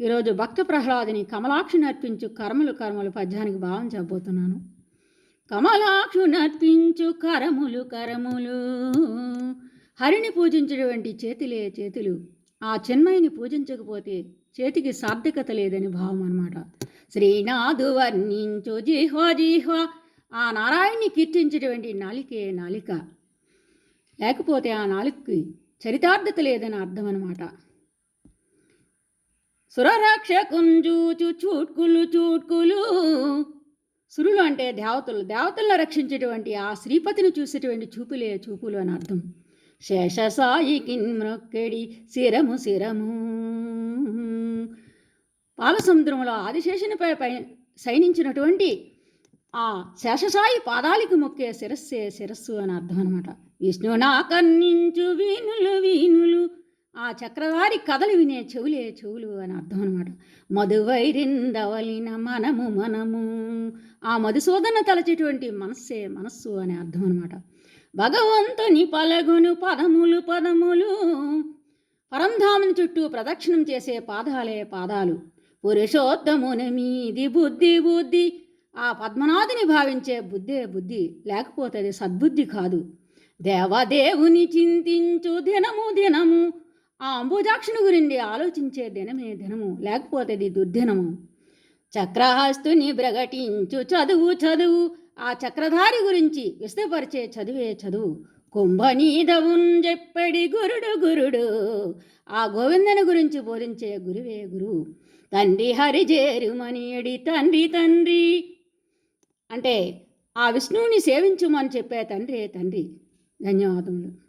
ఈరోజు భక్త ప్రహ్లాదిని కమలాక్షి నర్పించు కర్మలు కర్మలు పద్యానికి భావం చెప్పబోతున్నాను. కమలాక్షు నర్పించు కరములు కరములు. హరిని పూజించినటువంటి చేతులే చేతులు. ఆ చెన్మయిని పూజించకపోతే చేతికి సార్థకత లేదని భావం అనమాట శ్రీనాథు వర్ణించు జీహ్వా జిహ్వ. ఆ నారాయణ్ణి కీర్తించేటువంటి నాలికే నాలిక. లేకపోతే ఆ నాలుగుకి చరితార్థత లేదని అర్థం అనమాట సురరక్షకుంజూచు చూట్కులు చూట్కులు. సురులు అంటే దేవతలు. దేవతలను రక్షించేటువంటి ఆ శ్రీపతిని చూసేటువంటి చూపులే చూపులు అని అర్థం. శేషసాయికి మ్రొక్కడి శిరము శిరము. పాలసముద్రంలో ఆదిశేషునిపై పై శయనించినటువంటి ఆ శేషసాయి పాదాలకు మొక్కే శిరస్సే శిరస్సు అని అర్థం అనమాట విష్ణు నాకర్ణించు వీణులు వీణులు. ఆ చక్రధారి కథలు వినే చెవులే చెవులు అని అర్థం అనమాట మధువైరిందవలిన మనము మనము. ఆ మధుసూదన తలచేటువంటి మనస్సే మనస్సు అని అర్థం అనమాట భగవంతుని పలగును పదములు పదములు. పరంధాముని చుట్టూ ప్రదక్షిణం చేసే పాదాలే పాదాలు. పురుషోత్తముని మీది బుద్ధి బుద్ధి. ఆ పద్మనాథుని భావించే బుద్ధే బుద్ధి. లేకపోతే అది సద్బుద్ధి కాదు. దేవదేవుని చింతించు దినము దినము. ఆ అంబుజాక్షుని గురించి ఆలోచించే దినమే దినము లేకపోతే ఇది దుర్దినము చక్రహస్తుని ప్రకటించు చదువు చదువు. ఆ చక్రధారి గురించి విస్తపరిచే చదివే చదువు. కుంభనీదవున్ చెప్పడి గురుడు గురుడు. ఆ గోవిందని గురించి బోధించే గురువే గురువు. తండ్రి హరిజేరుమనియడి తండ్రి తండ్రి. అంటే ఆ విష్ణువుని సేవించుమని చెప్పే తండ్రి తండ్రి. ధన్యవాదములు.